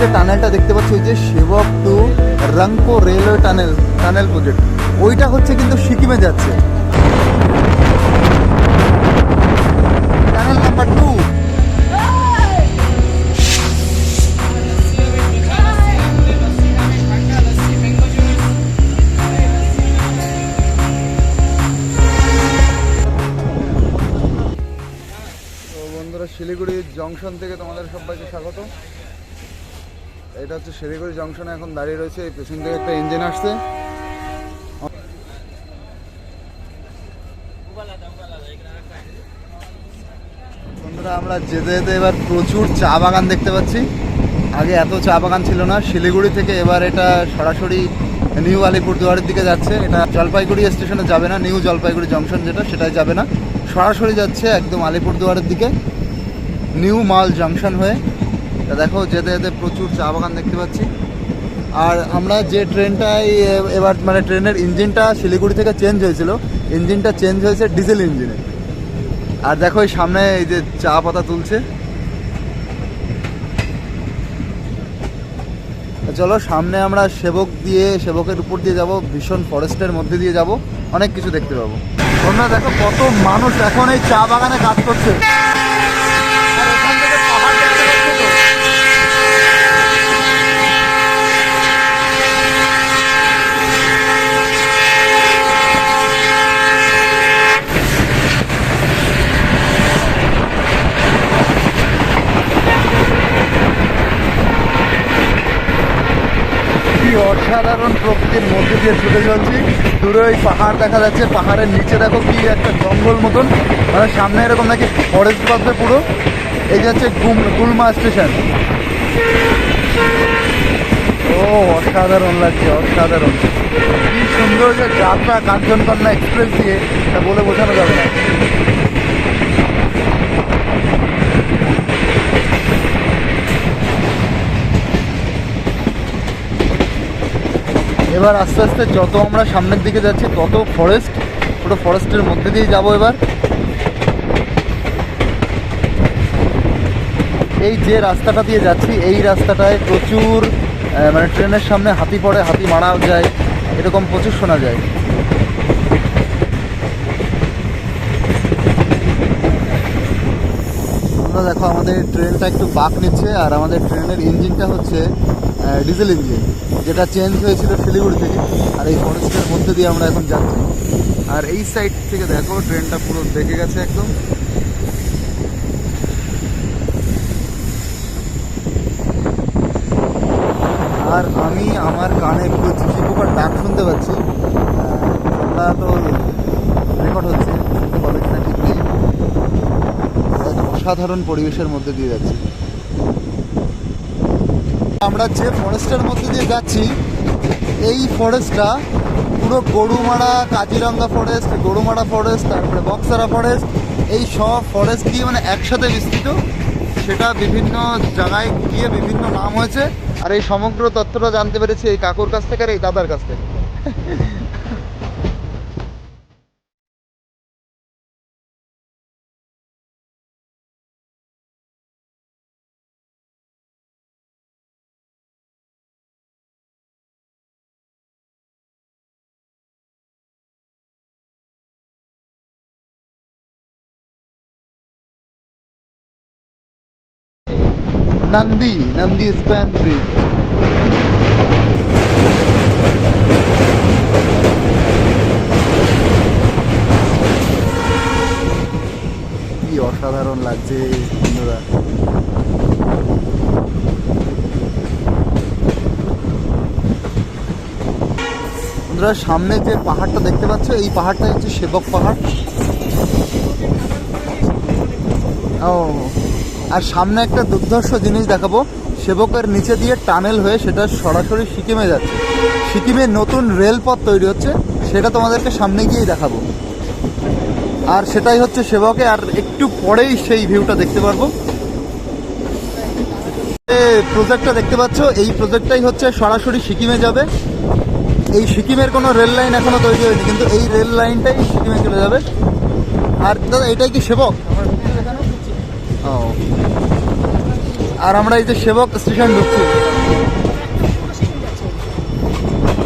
যে টানেলটা দেখতে পাচ্ছি, ওই যে Sevoke to Rangpo railway tunnel tunnel project ওইটা হচ্ছে কিন্তু সিকিমে যাচ্ছে। টানেল নাম্বার শিলিগুড়ি জংশন থেকে তোমাদের সবাইকে স্বাগত। এটা হচ্ছে শিলিগুড়ি জংশনে এখন দাঁড়িয়ে রয়েছে পেছন থেকে একটা ইঞ্জিন আসছে। বন্ধুরা, আমরা যেতে যেতে এবার প্রচুর চা বাগান দেখতে পাচ্ছি। আগে এত চা বাগান ছিল না, শিলিগুড়ি থেকে এবার এটা সরাসরি নিউ আলিপুরদুয়ারের দিকে যাচ্ছে। এটা জলপাইগুড়ি স্টেশনে যাবে না, নিউ জলপাইগুড়ি জংশন যেটা, সেটাই যাবে না। সরাসরি যাচ্ছে একদম আলিপুরদুয়ারের দিকে, নিউ মাল জংশন হয়ে। তা দেখো যেতে যেতে প্রচুর চা বাগান দেখতে পাচ্ছি। আর আমরা যে ট্রেনটায় এ- এবার মানে ট্রেনের ইঞ্জিনটা শিলিগুড়ি থেকে চেঞ্জ হয়েছিল, ইঞ্জিনটা চেঞ্জ হয়েছে ডিজেল ইঞ্জিনে। আর দেখো এই সামনে এই যে চা পাতা তুলছে। চলো, সামনে আমরা সেবক দিয়ে, সেবকের উপর দিয়ে যাব, ভীষণ ফরেস্টের মধ্যে দিয়ে যাব, অনেক কিছু দেখতে পাবো। তোমরা দেখো কত মানুষ এখন এই চা বাগানে কাজ করছে আর এখান থেকে পাহাড় দেখতে পাচ্ছ তো? কি অসাধারণ প্রকৃতির মধ্যে দিয়ে ছুটে চলছি দূরে ওই পাহাড় দেখা যাচ্ছে। পাহাড়ের নিচে দেখো কি একটা জঙ্গল মতন। মানে সামনে এরকম নাকি ফরেস্ট পাবে পুরো। এই যে হচ্ছে গুলমা স্টেশন। ও, অসাধারণ লাগছে, অসাধারণ। কি সুন্দর যে যাত্রা কাঞ্চনকন্যা এক্সপ্রেস দিয়ে, তা বলে বোঝানো যাবে না। এবার আস্তে আস্তে যত আমরা সামনের দিকে যাচ্ছি, তত ফরেস্ট পুরো ফরেস্টের মধ্যে দিয়ে যাব এবার। এই যে রাস্তাটা দিয়ে যাচ্ছি, এই রাস্তাটায় প্রচুর মানে ট্রেনের সামনে হাতি পড়ে, হাতি মারা যায়, এরকম প্রচুর শোনা যায়। তোমরা দেখো আমাদের ট্রেনটা একটু বাঁক নিচ্ছে, আর আমাদের ট্রেনের ইঞ্জিনটা হচ্ছে ডিজেল ইঞ্জিন। যেটা চেঞ্জ হয়েছিল শিলিগুড়ি থেকে আর এই ফরেস্টের মধ্যে দিয়ে আমরা এখন যাচ্ছি। আর এই সাইড থেকে দেখো ট্রেনটা পুরো দেখে গেছে একদম। আর আমি আমার কানে পুরো পোকার ডাক শুনতে পাচ্ছি। আহ, তো রেকর্ড হচ্ছে ঠিক অসাধারণ পরিবেশের মধ্যে দিয়ে যাচ্ছি। আমরা যে ফরেস্টের মধ্যে দিয়ে যাচ্ছি, এই ফরেস্টটা পুরো গরুমারা, কাজিরঙ্গা ফরেস্ট, গরুমারা ফরেস্ট, তারপরে বক্সারা ফরেস্ট, এই সব ফরেস্ট দিয়ে মানে একসাথে বিস্তৃত। সেটা বিভিন্ন জায়গায় গিয়ে বিভিন্ন নাম হয়েছে। আর এই সমগ্র তথ্যটা জানতে পেরেছি এই কাকুর কাছ থেকে আর এই দাদার কাছ থেকে। নন্দী স্প্যান ব্রিজ কি অসাধারণ লাগছে বন্ধুরা। বন্ধুরা, সামনে যে পাহাড়টা দেখতে পাচ্ছ, এই পাহাড়টা হচ্ছে সেবক পাহাড়। ও। আর সামনে একটা দুর্ধর্ষ জিনিস দেখাবো। সেবকের নিচে দিয়ে টানেল হয়ে সেটা সরাসরি সিকিমে যাচ্ছে। সিকিমে নতুন রেলপথ তৈরি হচ্ছে সেটা তোমাদেরকে সামনে গিয়েই দেখাবো। আর সেটাই হচ্ছে সেবকে আর একটু পরেই সেই ভিউটা দেখতে পারব। প্রজেক্টটা দেখতে পাচ্ছ এই প্রজেক্টটাই হচ্ছে সরাসরি সিকিমে যাবে। এই সিকিমের কোনো রেল লাইন এখনও তৈরি হয়নি কিন্তু এই রেল লাইনটাই সিকিমে চলে যাবে। আর দাদা এটাই কি সেবক? ও। আর আমরা এই যে সেবক স্টেশন ঢুকছি।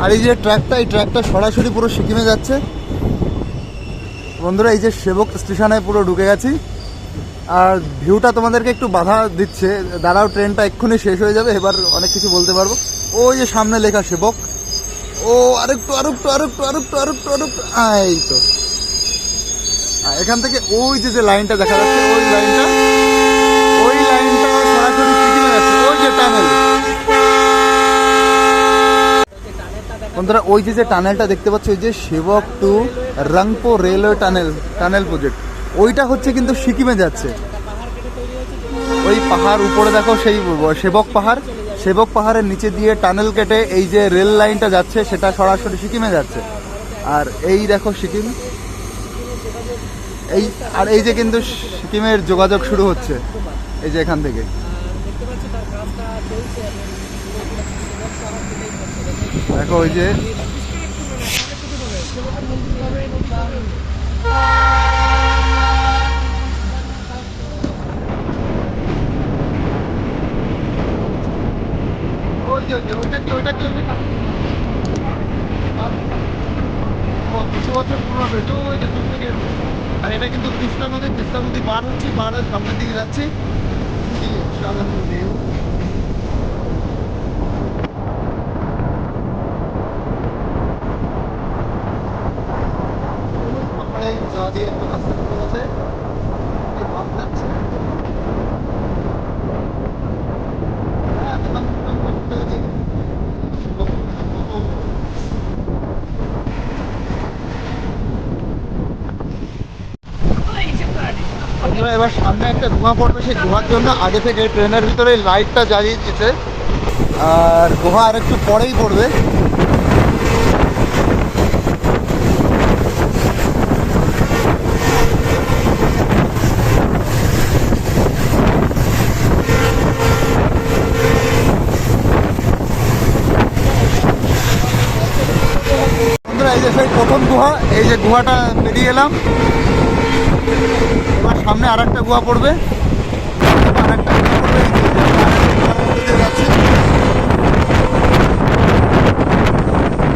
আর এই যে ট্র্যাকটা এই ট্র্যাকটা সরাসরি পুরো সিকিমে যাচ্ছে। বন্ধুরা, এই যে সেবক স্টেশনে পুরো ঢুকে গেছি। আর ভিউটা তোমাদেরকে একটু বাধা দিচ্ছে। দাঁড়াও, ট্রেনটা এক্ষুনি শেষ হয়ে যাবে, এবার অনেক কিছু বলতে পারব। ওই যে সামনে লেখা সেবক। ও, আরেকটু আরেকটু আরেকটু আরেকটু আরেকটু আরেকটু এই তো। এখান থেকে ওই যে যে লাইনটা দেখা যাচ্ছে, ওই লাইনটা বন্ধুরা, ওই যে যে টানেলটা দেখতে ওই যে Sevoke to Rangpo railway tunnel tunnel project ওইটা হচ্ছে কিন্তু সিকিমে যাচ্ছে। ওই পাহাড় উপরে দেখো, সেই সেবক পাহাড়, সেবক পাহাড়ের নিচে দিয়ে টানেল কেটে এই যে রেল লাইনটা যাচ্ছে, সেটা সরাসরি সিকিমে যাচ্ছে। আর এই দেখো সিকিম। এই, আর এই যে কিন্তু সিকিমের যোগাযোগ শুরু হচ্ছে, এই যে এখান থেকে দেখো ওই যে ওই যে ওই যে, ওইটা কি ওইটা কি ওইটা? ও, দুশো বছর পুরনো ব্রিজ, ওই যে। দূর থেকে। আর এটা কিন্তু তিস্তা নদী তিস্তা নদী পার হচ্ছে পাহাড়ের সামনের দিকে যাচ্ছে। কি অসাধারণ view। পাহাড়ে যা দিয়ে একটু রাস্তা করে আছে, এই বাস এবার সামনে একটা গুহা পড়বে, সেই গুহার জন্য আগে থেকে ট্রেনের ভিতরে লাইটটা জ্বালিয়ে দিয়েছে। আর গুহা আর একটু পরেই পড়বে বন্ধুরা এই যে সেই প্রথম গুহা, এই যে গুহাটা পেরিয়ে এলাম। এবার সামনে আর একটা গুহা পড়বে।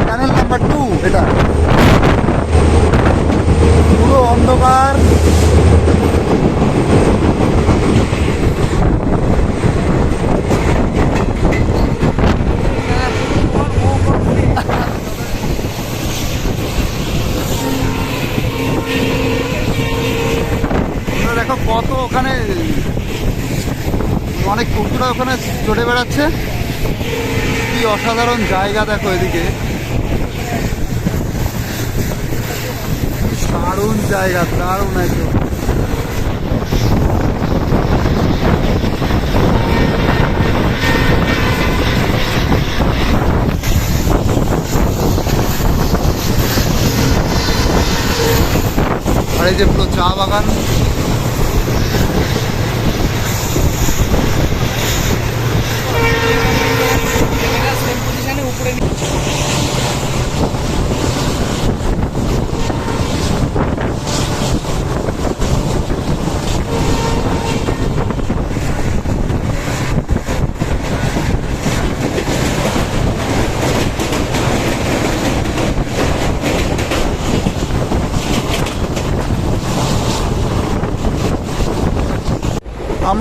টানেল নাম্বার টু এটা। পুরো অন্ধকার তোমরা দেখো কত ওখানে, অনেক কুকুরা ওখানে চড়ে বেড়াচ্ছে। কি অসাধারণ জায়গা দেখো এদিকে। দারুণ জায়গা, দারুণ একদম। আর এই যে পুরো চা বাগান।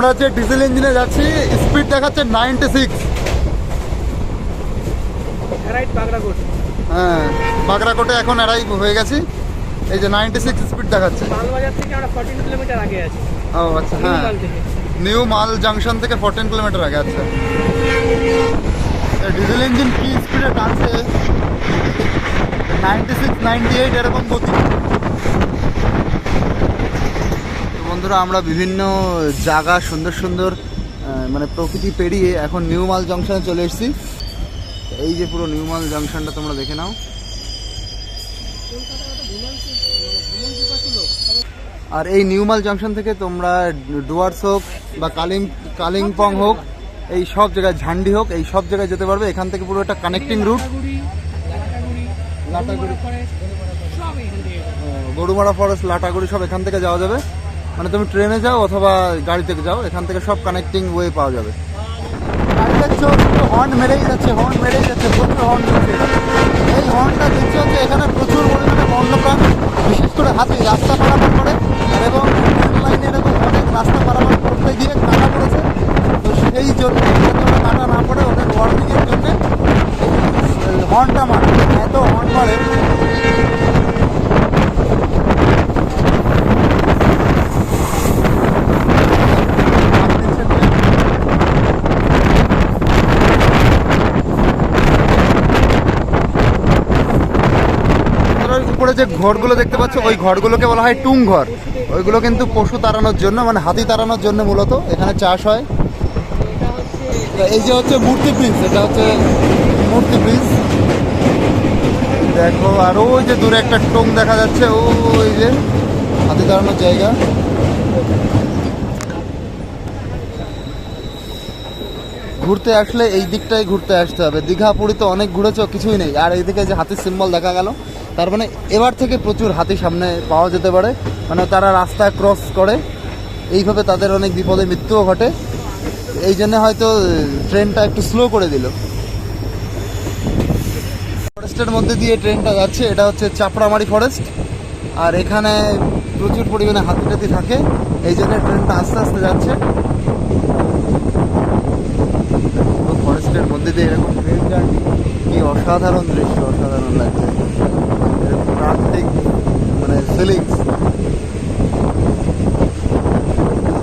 আমরা যে ডিজেল ইঞ্জিনে যাচ্ছি স্পিড দেখাচ্ছে নাইনটি সিক্স হ্যাঁ বাগরাকোটে এখন এরাই হয়ে গেছি। এই যে নাইনটি সিক্স স্পিড দেখাচ্ছে ও আচ্ছা হ্যাঁ। নিউ মাল জাংশন থেকে ফোরটিন কিলোমিটার আগে আচ্ছা ডিজেল ইঞ্জিন কি স্পিডে টানছে? নাইনটি সিক্স নাইনটি এইট এরকম গতি তো বন্ধুরা আমরা বিভিন্ন জায়গা সুন্দর সুন্দর মানে প্রকৃতি পেরিয়ে এখন নিউ মাল জংশনে চলে এসেছি। এই যে পুরো নিউ মাল জংশনটা তোমরা দেখে নাও। আর এই নিউমাল জংশন থেকে তোমরা ডুয়ার্স হোক বা কালিং কালিম্পং হোক এই সব জায়গায় ঝান্ডি হোক এই সব জায়গায় যেতে পারবে। এখান থেকে পুরো একটা connecting route Lataguri Gorumara forest Lataguri সব এখান থেকে যাওয়া যাবে। মানে তুমি ট্রেনে যাও অথবা গাড়ি থেকে যাও, এখান থেকে সব কানেক্টিং ওয়ে পাওয়া যাবে। দেখছ হর্ন মেরেই যাচ্ছে হর্ন মেরেই যাচ্ছে, প্রচুর হর্ন এই হর্নটা দিচ্ছে হচ্ছে এখানে প্রচুর পরিমাণে বন্যপ্রাণ বিশেষ করে হাতি রাস্তা পারাপার করে, এবং লাইনে এরকম অনেক রাস্তা পারাপার করতে গিয়ে কাটা পড়েছে। তো সেই জন্য কাটা না পড়ে, ওদের ওয়ার্নিংয়ের জন্য হর্নটা মারে এত হর্ন মারে উপরে যে ঘরগুলো দেখতে পাচ্ছ, ওই ঘরগুলোকে বলা হয় টুং ঘর। ওইগুলো কিন্তু পশু তাড়ানোর জন্য মানে হাতি তাড়ানোর জন্য মূলত এখানে চাষ হয়। এই যে হচ্ছে মূর্তি ব্রিজ, এটা হচ্ছে মূর্তি ব্রিজ। দেখো, আর ওই যে দূরে একটা টুং দেখা যাচ্ছে ও ওই যে হাতি তাড়ানোর জায়গা। ঘুরতে আসলে এই দিকটাই ঘুরতে আসতে হবে। দীঘা পুরী তো অনেক ঘুরেছো, কিছুই নেই। আর এইদিকে যে হাতির সিম্বল দেখা গেল, তার মানে এবার থেকে প্রচুর হাতি সামনে পাওয়া যেতে পারে। মানে তারা রাস্তা ক্রস করে, এইভাবে তাদের অনেক বিপদে মৃত্যুও ঘটে। এই জন্য হয়তো ট্রেনটা একটু স্লো করে দিল। ফরেস্টের মধ্যে দিয়ে ট্রেনটা যাচ্ছে, এটা হচ্ছে চাপড়ামারি ফরেস্ট আর এখানে প্রচুর পরিমাণে হাতি টাতি থাকে। এই জন্য ট্রেনটা আস্তে আস্তে যাচ্ছে পুরো দিয়ে এরকম ট্রেন জার্নি কি অসাধারণ দৃশ্য, অসাধারণ লাগছে। এরকম প্রাকৃতিক মানে ফিলিংস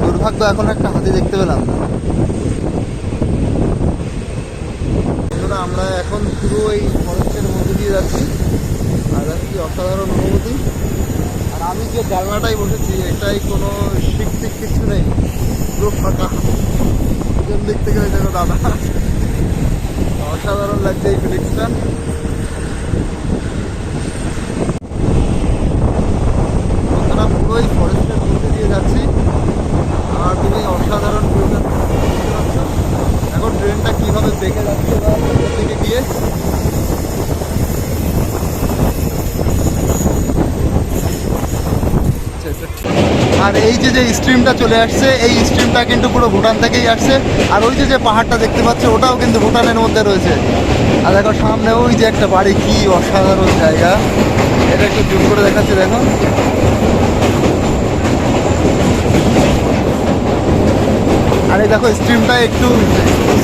দুর্ভাগ্য, এখন একটা হাতি দেখতে পেলাম। না আমরা এখন পুরো এই ফরেস্টের মধ্যে দিয়ে যাচ্ছি। আর যাচ্ছি অসাধারণ অনুভূতি। আর আমি যে জানলাটাই বসেছি, এটাই কোনো শিখ টিক কিছু নেই। পুরো ফাঁকা দেখতে গেলে দেখো দাদা। অসাধারণ লাগছে এই ফিলিংসটা বন্ধুরা পুরোই ফরেস্টের মধ্যে দিয়ে যাচ্ছি আর তুমি অসাধারণ ভিউটা দেখতে পাচ্ছ এখন ট্রেনটা কীভাবে বেঁকে যাচ্ছে বা ওপর দিকে গিয়ে আর এই যে যে স্ট্রিমটা চলে আসছে, এই স্ট্রিমটা কিন্তু পুরো ভুটান থেকেই আসছে। আর ওই যে যে পাহাড়টা দেখতে পাচ্ছ, ওটাও কিন্তু ভুটানের মধ্যে রয়েছে। আর দেখো, সামনে ওই যে একটা বাড়ি, কি অসাধারণ জায়গা। এটা একটু জুম করে দেখাচ্ছি, দেখো। আর এই দেখো স্ট্রিমটা একটু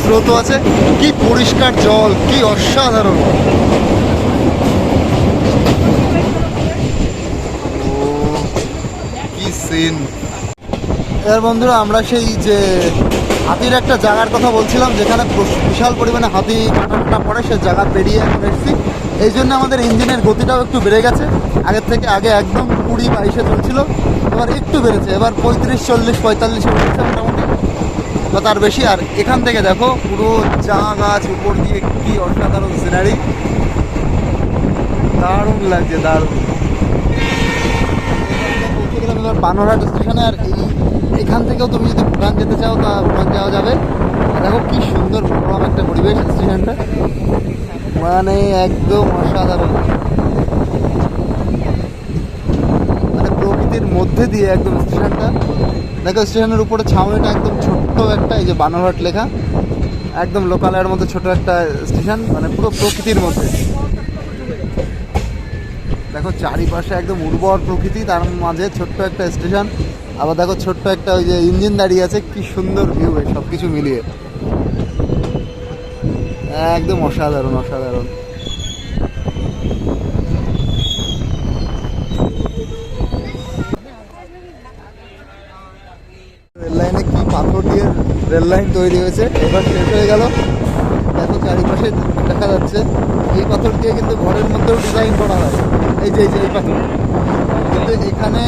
স্রোত আছে। কি পরিষ্কার জল, কি অসাধারণ ও কি সিন এবার বন্ধুরা, আমরা সেই যে হাতির একটা জায়গার কথা বলছিলাম, যেখানে বিশাল পরিমাণে হাতি কাটাটা পড়ে, সে জায়গা পেরিয়ে এখন এসেছি। এই জন্য আমাদের ইঞ্জিনের গতিটাও একটু বেড়ে গেছে। আগের থেকে আগে একদম কুড়ি বাইশে চলছিল, এবার একটু বেড়েছে। এবার পঁয়ত্রিশ, চল্লিশ, পঁয়তাল্লিশে উঠেছে মোটামুটি। বা তার বেশি, আর এখান থেকে দেখো, পুরো চা গাছ উপর দিয়ে কি অসাধারণ সিনারি দারুণ লাগছে, দারুণ। এবার বানরহাট স্টেশনে আর এই এখান থেকেও তুমি যদি ভুটান যেতে চাও তা ভুটান যাওয়া যাবে। দেখো কি সুন্দর মনোরম একটা পরিবেশ স্টেশনটা মানে একদম অসাধারণ। মানে প্রকৃতির মধ্যে দিয়ে একদম স্টেশনটা দেখো স্টেশনের উপরে ছাউনিটা একদম ছোট্ট একটা, এই যে বানরহাট লেখা। একদম লোকালয়ের মধ্যে ছোট একটা স্টেশন মানে পুরো প্রকৃতির মধ্যে। দেখো, চারিপাশে একদম উর্বর প্রকৃতি, তার মাঝে ছোট্ট একটা স্টেশন। আবার দেখো, ছোট্ট একটা ওই যে ইঞ্জিন দাঁড়িয়ে আছে, কি সুন্দর ভিউ সব কিছু মিলিয়ে। একদম অসাধারণ অসাধারণ। রেল লাইনে কি পাথর দিয়ে রেল লাইন তৈরি হয়েছে? এবার শেষ হয়ে গেল। দেখো চারিপাশে দেখা যাচ্ছে, এই পাথর দিয়ে কিন্তু ঘরের মধ্যেও ডিজাইন করা হয়। এই যে এই যে, এই পাথর। কিন্তু এখানে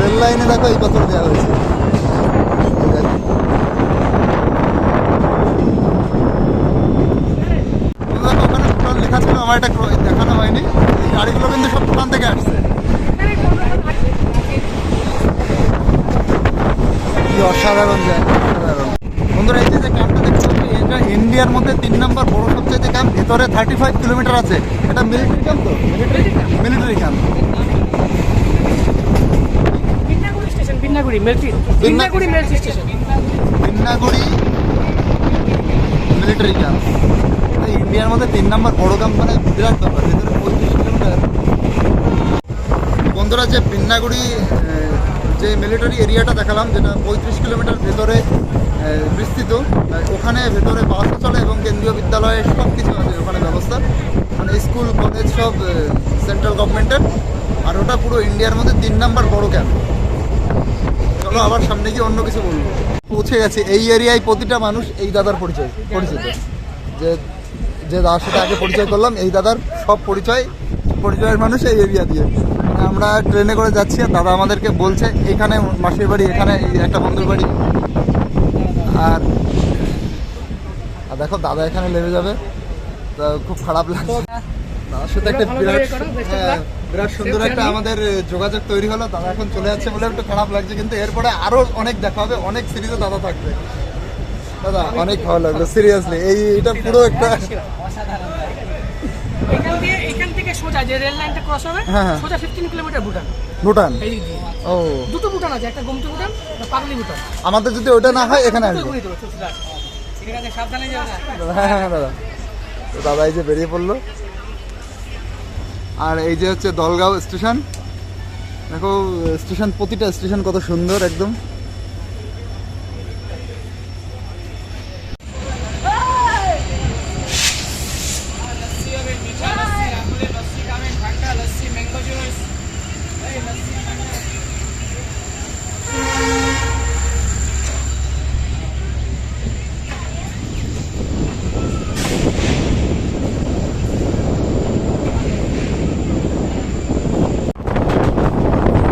রেল লাইনে দেখো এই পাথর দেওয়া হয়েছে। দেখানো হয়নি। গাড়িগুলো কিন্তু অসাধারণ জায়গা, অসাধারণ। বন্ধুরা, এই যে ক্যাম্পটা দেখতে এটা ইন্ডিয়ার মধ্যে তিন নম্বর বড় সবচেয়ে ক্যাম্প ভেতরে থার্টি ফাইভ কিলোমিটার আছে। এটা মিলিটারি ক্যাম্প তো? Military camp Binnaguri station Binnaguri মেলটি station Binnaguri military camp ইন্ডিয়ার মধ্যে তিন নম্বর বড় ক্যাম্প মানে বিরাট ব্যাপার ভেতরে পঁয়ত্রিশ কিলোমিটার বন্ধুরা যে পিন্নাগুড়ি যে মিলিটারি এরিয়াটা দেখালাম যেটা পঁয়ত্রিশ কিলোমিটার ভেতরে বিস্তৃত। ওখানে ভেতরে বাসও চলে এবং কেন্দ্রীয় বিদ্যালয়ে সব কিছু আছে ওখানে ব্যবস্থা। মানে স্কুল কলেজ সব সেন্ট্রাল গভর্নমেন্টের আর ওটা পুরো ইন্ডিয়ার মধ্যে তিন নাম্বার বড় ক্যাম্প চলো আবার সামনে গিয়ে অন্য কিছু বলব। পৌঁছে গেছে। এই এরিয়ায় প্রতিটা মানুষ এই দাদার পরিচয়, পরিচিত। যে যে দাদার সাথে আগে পরিচয় করলাম, এই দাদার সব পরিচয়, পরিচয়ের মানুষ এই এরিয়া দিয়ে। আমরা ট্রেনে করে যাচ্ছি আর দাদা আমাদেরকে বলছে, এখানে মাসির বাড়ি, এখানে একটা বন্ধুর বাড়ি। আর আর দেখো দাদা এখানে নেমে যাবে। তা খুব খারাপ লাগছে। দাদার সাথে একটা বিরাট হ্যাঁ. বিরাট সুন্দর একটা আমাদের যোগাযোগ তৈরি হলো। দাদা এখন চলে যাচ্ছে বলে একটু খারাপ লাগছে কিন্তু এরপরে আরও অনেক দেখা হবে অনেক সিরিজে দাদা থাকবে। দাদা অনেক ভালো লাগল সিরিয়াসলি এই এটা পুরো একটা এখান এখান থেকে সোজা যে রেল লাইনটা ক্রস হবে হ্যাঁ, হ্যাঁ। সোজা ফিফটিন কিলোমিটার ভুটান। ভুটান? ও। দুটো ভুটান আছে একটা ভুটান একটা পাগলি ভুটান। আমাদের যদি ওটা না হয় এখানে আসব। না। হ্যাঁ হ্যাঁ দাদা। তো দাদা এই যে বেরিয়ে পড়ল। আর এই যে হচ্ছে দলগাঁও স্টেশন। দেখো স্টেশন প্রতিটা স্টেশন কত সুন্দর একদম লস্যি হবে মিঠা লস্যি আমুলের লস্যি খাবেন ঠান্ডা লস্যি ম্যাঙ্গো জুস এই লস্যি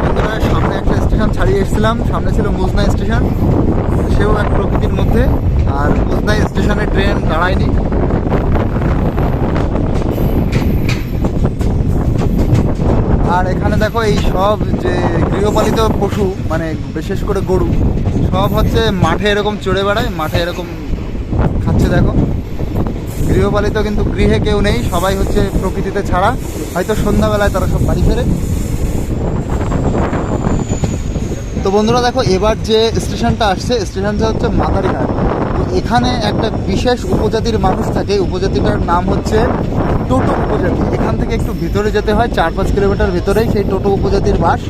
বন্ধুরা সামনে একটা স্টেশন এসেছিলাম সামনে ছিল মুজনা স্টেশন, সেও এক প্রকৃতির মধ্যে, আর মুজনা স্টেশনে ট্রেন দাঁড়ায়নি। আর এখানে দেখো এই সব যে গৃহপালিত পশু মানে বিশেষ করে গরু, সব হচ্ছে মাঠে এরকম চড়ে বেড়ায়, মাঠে এরকম খাচ্ছে দেখো। গৃহপালিত কিন্তু গৃহে কেউ নেই, সবাই হচ্ছে প্রকৃতিতে ছাড়া। হয়তো সন্ধ্যাবেলায় তারা সব বাড়ি ফেরে। তো বন্ধুরা দেখো, এবার যে স্টেশনটা আসছে, স্টেশনটা হচ্ছে মাদারিহাট তো এখানে একটা বিশেষ উপজাতির মানুষ থাকে উপজাতিটার নাম হচ্ছে টোটো উপজাতি। এখান থেকে একটু ভিতরে যেতে হয়, চার পাঁচ কিলোমিটার ভিতরেই সেই টোটো উপজাতির বাস।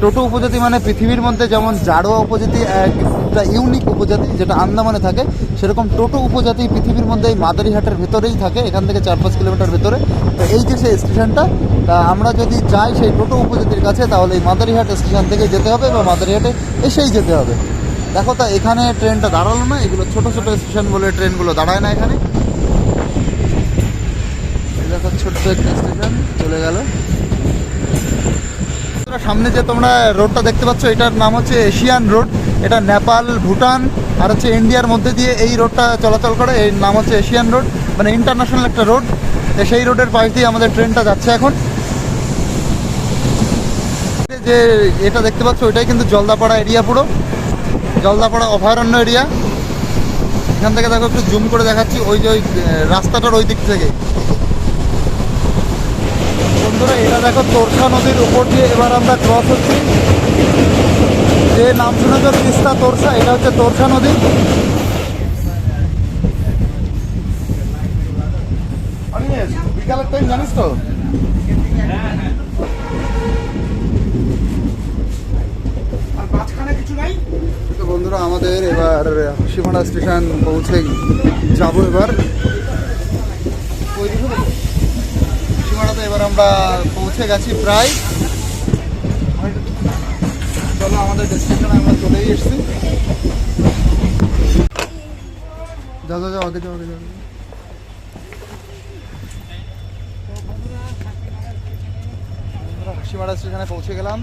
টোটো উপজাতি মানে পৃথিবীর মধ্যে যেমন জাড়োয়া উপজাতি একটা ইউনিক উপজাতি যেটা আন্দামানে থাকে, সেরকম টোটো উপজাতি পৃথিবীর মধ্যে এই মাদারিহাটের ভেতরেই থাকে, এখান থেকে চার পাঁচ কিলোমিটার ভেতরে। তো এই যে সেই স্টেশনটা, তা আমরা যদি যাই সেই টোটো উপজাতির কাছে, তাহলে এই মাদারিহাট স্টেশন থেকে যেতে হবে বা মাদারিহাটে এসেই যেতে হবে। দেখো তা, এখানে ট্রেনটা দাঁড়াল না, এগুলো ছোট ছোট স্টেশন বলে ট্রেনগুলো দাঁড়ায় না এখানে। দেখো ছোট্ট একটা স্টেশন, চলে গেল। সামনে যে তোমরা রোডটা দেখতে পাচ্ছ, এটার নাম হচ্ছে এশিয়ান রোড। এটা নেপাল, ভুটান আর হচ্ছে ইন্ডিয়ার মধ্যে দিয়ে এই রোডটা চলাচল করে। এর নাম হচ্ছে এশিয়ান রোড মানে ইন্টারন্যাশনাল একটা রোড। সেই রোডের পাশ দিয়ে আমাদের ট্রেনটা যাচ্ছে এখন। যে এটা দেখতে পাচ্ছ, ওইটাই কিন্তু জলদাপাড়া এরিয়া পুরো। জলদাপাড়া অভয়ারণ্য এরিয়া। এখান থেকে দেখো, একটু জুম করে দেখাচ্ছি, ওই যে ওই রাস্তাটার ওই দিক থেকে। বন্ধুরা এটা দেখো তোরসা নদীর উপর দিয়ে এবার আমরা ক্রস হচ্ছি। যে নাম শুনেছ তিস্তা তোরসা এটা হচ্ছে তোরসা নদী। বিকালের টাইম জানিস তো? আর কিছু নাই? তো বন্ধুরা আমাদের এবার হাসিমারা স্টেশন পৌঁছে যাব এবার। এবার আমরা পৌঁছে গেছি প্রায়। চলো আমাদের ডেস্টিনেশনে আমরা চলেই এসেছি। যা যা আগে আগে যাও হাসিমারা স্টেশনে পৌঁছে গেলাম।